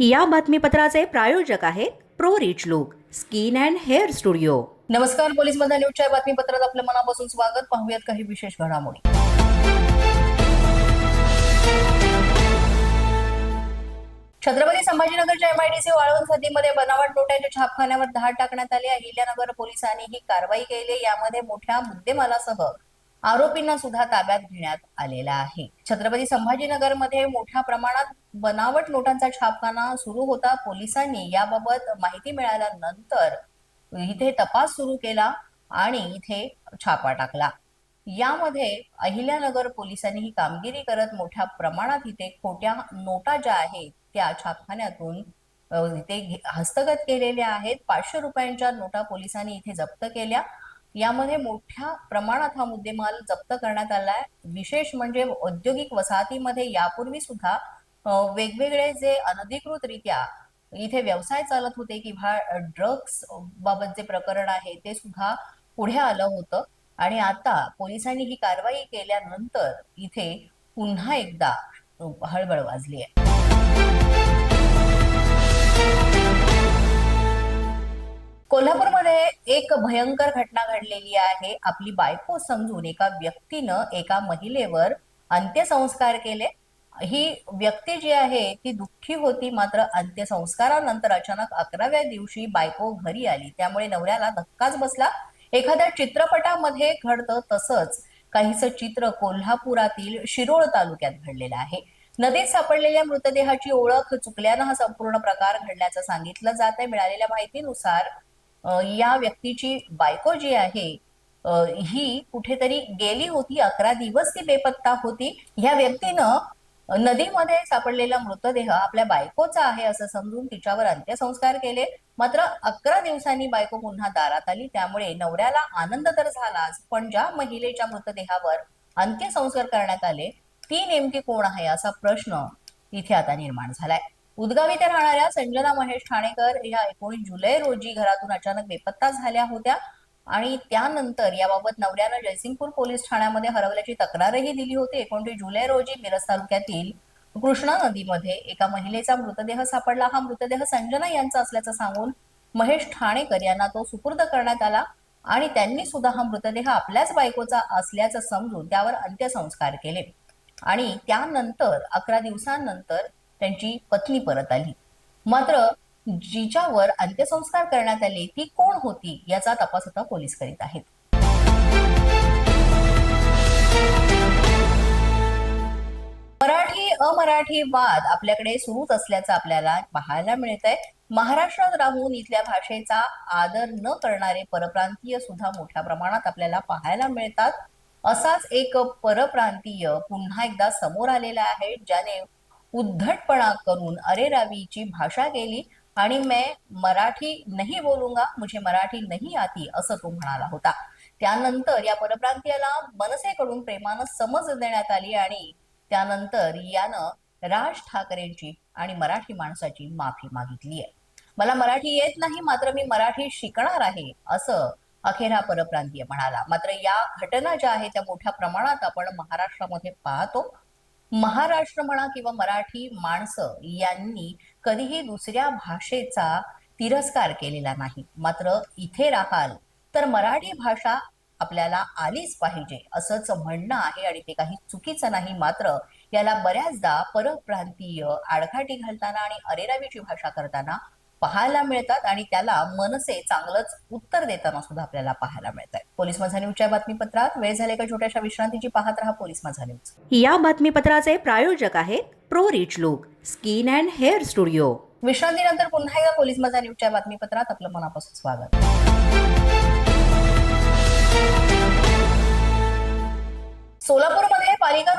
या बातमीपत्राचे प्रायोजक आहेत pro rich look skin and hair studio. नमस्कार पोलीस मधल्या न्यूजच्या बातमीपत्रात आपलं मनापासून स्वागत. पाहूयात काही विशेष घडामोडी. छत्रपती संभाजीनगरच्या एमआयडीसी वाळवंत सदीमध्ये बनावट नोटांच्या छापखान्यावर धाड टाकण्यात आली अहिल्यानगर पोलिसांनी ही कारवाई केली यामध्ये मोठ्या मुद्देमालासह आरोपींना सुद्धा ताब्यात घेण्यात आलेला आहे. छत्रपती संभाजीनगरमध्ये मोठ्या प्रमाणात बनावट नोटांचा छापखाना सुरू होता. पोलिसांनी याबाबत माहिती मिळाल्यानंतर इथे तपास सुरू केला आणि इथे छापा टाकला. यामध्ये अहिल्यानगर पोलिसांनी ही कामगिरी करत मोठ्या प्रमाणात इथे खोट्या नोटा ज्या आहेत त्या छापखान्यातून इथे हस्तगत केलेल्या आहेत. पाचशे रुपयांच्या नोटा पोलिसांनी इथे जप्त केल्या. यामध्ये मोठ्या प्रमाणात हा मुद्देमाल जप्त करण्यात आलाय. विशेष म्हणजे औद्योगिक वसाहतीमध्ये यापूर्वी सुद्धा वेगवेगळे जे अनधिकृतरित्या इथे व्यवसाय चालत होते किंवा ड्रग्स बाबत जे प्रकरण आहे ते सुद्धा पुढे आलं होतं. आणि आता पोलिसांनी ही कारवाई केल्यानंतर इथे पुन्हा एकदा हळबळ वाजली आहे. कोल्हापूर एक भयंकर घटना घडलेली आहे. आपली बायको समजून एका व्यक्तीनं एका महिलेवर अंत्यसंस्कार केले. ही व्यक्ती जी आहे ती दुःखी होती मात्र अंत्यसंस्कारानंतर अचानक अकराव्या दिवशी बायको घरी आली. त्यामुळे नवऱ्याला धक्काच बसला. एखाद्या चित्रपटामध्ये घडतं तसंच काहीसं चित्र कोल्हापुरातील शिरोळ तालुक्यात घडलेलं आहे. नदीत सापडलेल्या मृतदेहाची ओळख चुकल्यानं हा संपूर्ण प्रकार घडल्याचं सांगितलं जात आहे मिळालेल्या माहितीनुसार या व्यक्तीची बायको जी आहे ही कुठेतरी गेली होती अकरा दिवस ती बेपत्ता होती. ह्या व्यक्तीनं नदीमध्ये सापडलेला मृतदेह आपल्या बायकोचा आहे असं समजून तिच्यावर अंत्यसंस्कार केले. मात्र अकरा दिवसांनी बायको पुन्हा दारात आली. त्यामुळे नवऱ्याला आनंद तर झालाच पण ज्या महिलेच्या मृतदेहावर अंत्यसंस्कार करण्यात आले ती नेमकी कोण आहे असा प्रश्न इथे आता निर्माण झालाय. उदगाव इथे राहणाऱ्या संजना महेश ठाणेकर या एकोणीस जुलै रोजी घरातून अचानक बेपत्ता झाल्या होत्या. आणि त्यानंतर याबाबत नवऱ्यानं जयसिंगपूर पोलीस ठाण्यामध्ये हरवल्याची तक्रारही दिली होती. एकोणतीस जुलै रोजी मिरज तालुक्यातील कृष्णा नदीमध्ये एका महिलेचा मृतदेह सापडला. हा मृतदेह संजना यांचा असल्याचं सांगून महेश ठाणेकर यांना तो सुपूर्द करण्यात आला आणि त्यांनी सुद्धा हा मृतदेह आपल्याच बायकोचा असल्याचं समजून त्यावर अंत्यसंस्कार केले. आणि त्यानंतर अकरा दिवसांनंतर त्यांची पत्नी परत आली. मात्र जिच्यावर अंत्यसंस्कार करण्यात आले ती कोण होती याचा तपास आता पोलीस करीत आहेत. मराठी अमराठी वाद आपल्याकडे सुरूच असल्याचं आपल्याला पाहायला मिळत आहे महाराष्ट्रात राहून इथल्या भाषेचा आदर न करणारे परप्रांतीय सुद्धा मोठ्या प्रमाणात आपल्याला पाहायला मिळतात. असाच एक परप्रांतीय पुन्हा एकदा समोर आलेला आहे ज्याने उद्धटपणा करून अरे रावीची भाषा केली आणि मैं मराठी नाही बोलूंगा मुझे मराठी नाही आती असं तो म्हणाला होता. त्यानंतर या परप्रांतीयाला मनसेकडून प्रेमानं समज देण्यात आली आणि त्यानंतर यानं राज ठाकरेंची आणि मराठी माणसाची माफी मागितली आहे मला मराठी येत नाही मात्र मी मराठी शिकणार आहे असं अखेर हा परप्रांतीय म्हणाला. मात्र या घटना ज्या आहेत त्या मोठ्या प्रमाणात आपण महाराष्ट्रामध्ये पाहतो. महाराष्ट्र म्हणा किंवा मराठी माणसं यांनी कधीही दुसऱ्या भाषेचा तिरस्कार केलेला नाही. मात्र इथे राहाल तर मराठी भाषा आपल्याला आलीच पाहिजे असंच म्हणणं आहे आणि ते काही चुकीचं नाही. मात्र याला बऱ्याचदा परप्रांतीय आडघाटी घालताना आणि अरेरावीची भाषा करताना पाहायला मिळतात आणि त्याला मनसे चांगलंच उत्तर देताना सुद्धा आपल्याला पाहायला मिळत आहे पोलीस माझा न्यूजच्या बातमीपत्रात वेळ झाले का छोट्याशा विश्रांतीची पाहत राहा पोलीस माझा न्यूज. या बातमीपत्राचे प्रायोजक आहेत pro rich look skin and hair studio. विश्रांतीनंतर पुन्हा एकदा पोलीस माझा न्यूजच्या बातमीपत्रात आपलं मनापासून स्वागत. पालिका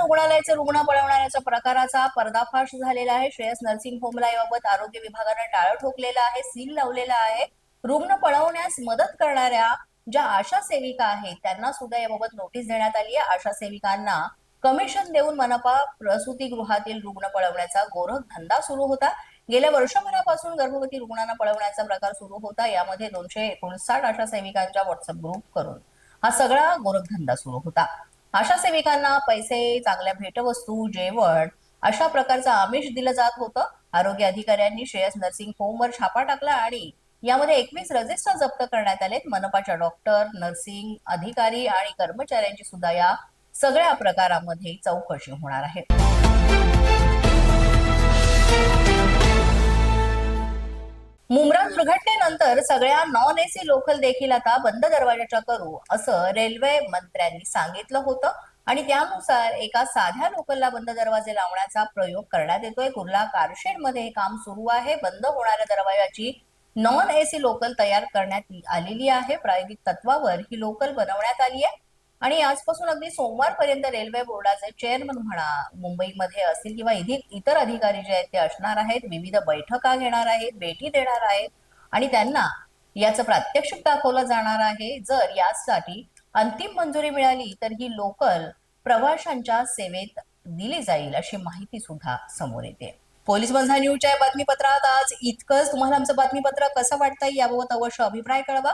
रुग्णालयाचे रुग्ण पळवण्याच्या प्रकाराचा पर्दाफाश झालेला आहे. श्रेयस नर्सिंग होमला याबाबत आरोग्य विभागानं टाळं ठोकलेलं आहे सील लावलेला आहे. रुग्ण पळवण्यास मदत करणाऱ्या ज्या आशा सेविका आहेत त्यांना सुद्धा याबाबत नोटीस देण्यात आली आहे. आशा सेविकांना कमिशन देऊन मनपा प्रसूतीगृहातील रुग्ण पळवण्याचा गोरख धंदा सुरू होता. गेल्या वर्षभरापासून गर्भवती रुग्णांना पळवण्याचा प्रकार सुरू होता. यामध्ये दोनशे एकोणसाठ आशा सेविकांच्या व्हॉट्सअप ग्रुप करून हा सगळा गोरखधंदा सुरू होता. आशा सेविकांना पैसे चांगल्या भेटवस्तू जेवण अशा प्रकारचं आमिष दिलं जात होतं. आरोग्य अधिकाऱ्यांनी श्रेयस नर्सिंग होमवर छापा टाकला आणि यामध्ये एकवीस रजिस्टर जप्त करण्यात आलेत. मनपाच्या डॉक्टर नर्सिंग अधिकारी आणि कर्मचाऱ्यांची सुद्धा या सगळ्या प्रकारामध्ये चौकशी होणार आहे. मुंब्रा दुर्घटनेनंतर सगळ्या नॉन एसी लोकल देखील आता बंद दरवाजाच्या करू असं रेल्वे मंत्र्यांनी सांगितलं होतं. आणि त्यानुसार एका साध्या लोकलला बंद दरवाजे लावण्याचा प्रयोग करण्यात येतोय. कुर्ला कारशेडमध्ये हे काम सुरू आहे. बंद होणाऱ्या दरवाजाची नॉन एसी लोकल तयार करण्यात आलेली आहे. प्रायोगिक तत्वावर ही लोकल बनवण्यात आली आहे. आणि आजपासून अगदी सोमवारपर्यंत रेल्वे बोर्डाचे चेअरमन म्हणा मुंबईमध्ये असतील किंवा इतर अधिकारी जे आहेत ते असणार आहेत विविध बैठका घेणार आहेत भेटी देणार आहेत आणि त्यांना याचं प्रात्यक्षिक दाखवलं जाणार आहे. जर यासाठी अंतिम मंजुरी मिळाली तर ही लोकल प्रवाशांच्या सेवेत दिली जाईल अशी माहिती सुद्धा समोर येते. पोलीस बंधा न्यूजच्या बातमीपत्रात आज इतकंच. तुम्हाला आमचं बातमीपत्र कसं वाटतंय याबाबत अवश्य अभिप्राय कळवा.